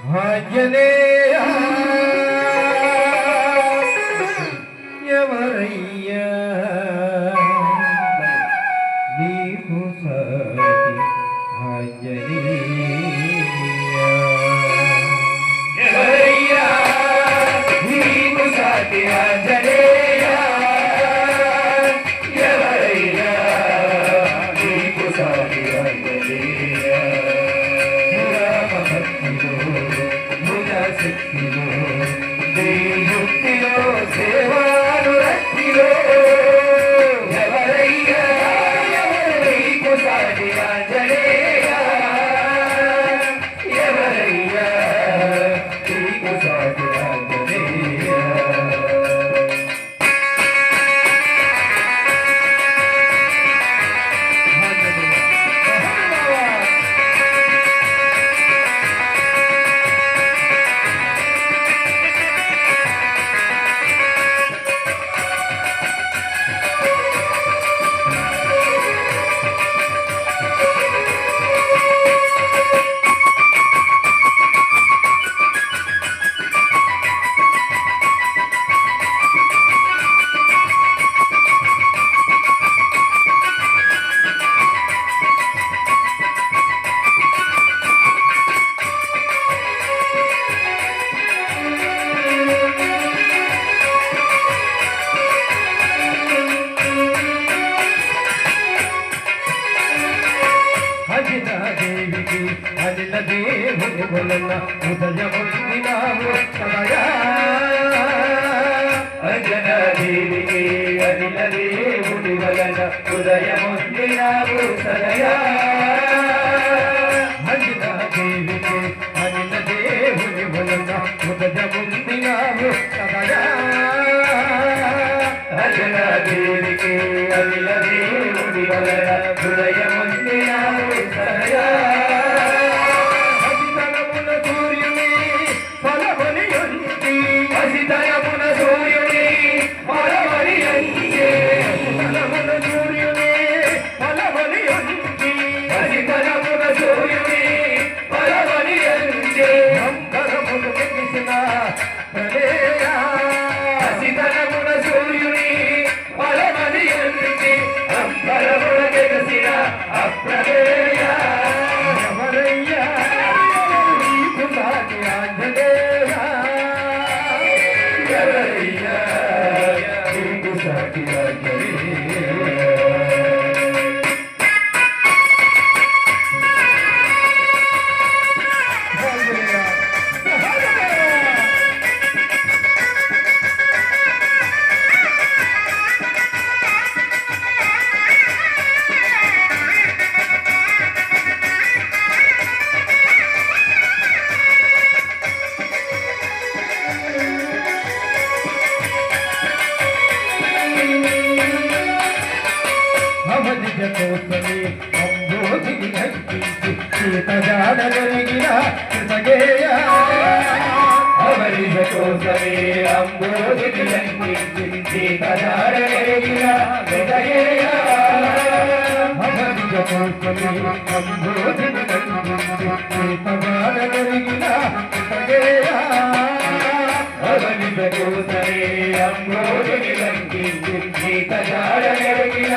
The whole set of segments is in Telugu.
ಭಜನೆ ఉదయముందినావు సమయా అజన దేవికి అనిల దేవుడి వలన ఉదయముందినావు సమయా అజన దేవికి అనిల దేవుడి వలన ఉదయముందినావు సమయా అజన దేవికి అనిల దేవుడి వలన భావనిజ కోసమే అంబోధిని అర్పించి సీతజాడగలిగిన కృతగేయ భావనిజ కోసమే అంబోధిని అర్పించి సీతజాడగలిగిన కృతగేయ భావనిజ కోసమే అంబోధిని అర్పించి సీతజాడగలిగిన కృతగేయ భావనిజ కోసమే అంబోధిని బుద్ధి గజాడ గడిగిన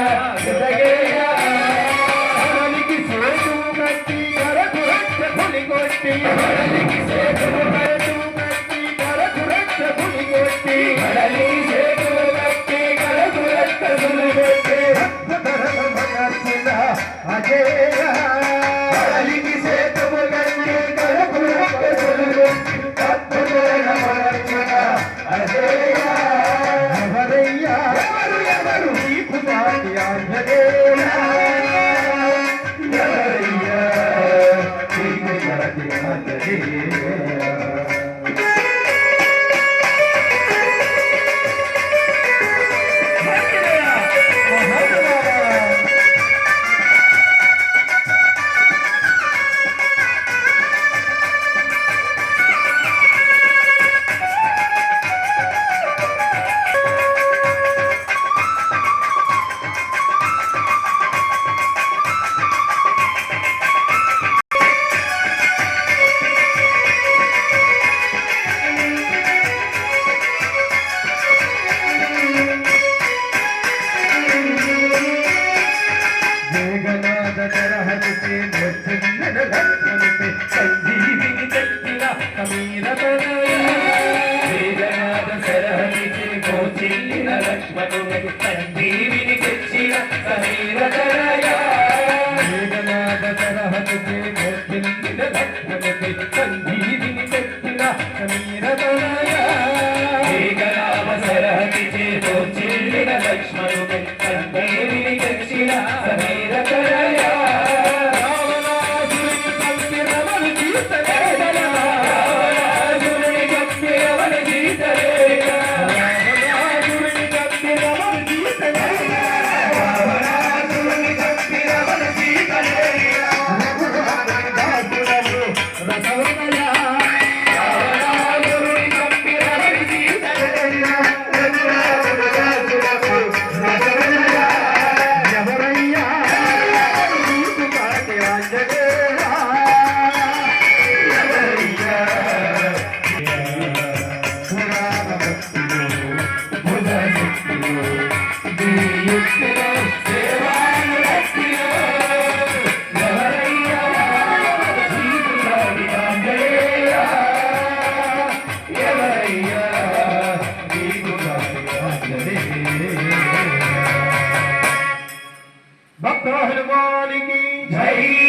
हनुमान की जय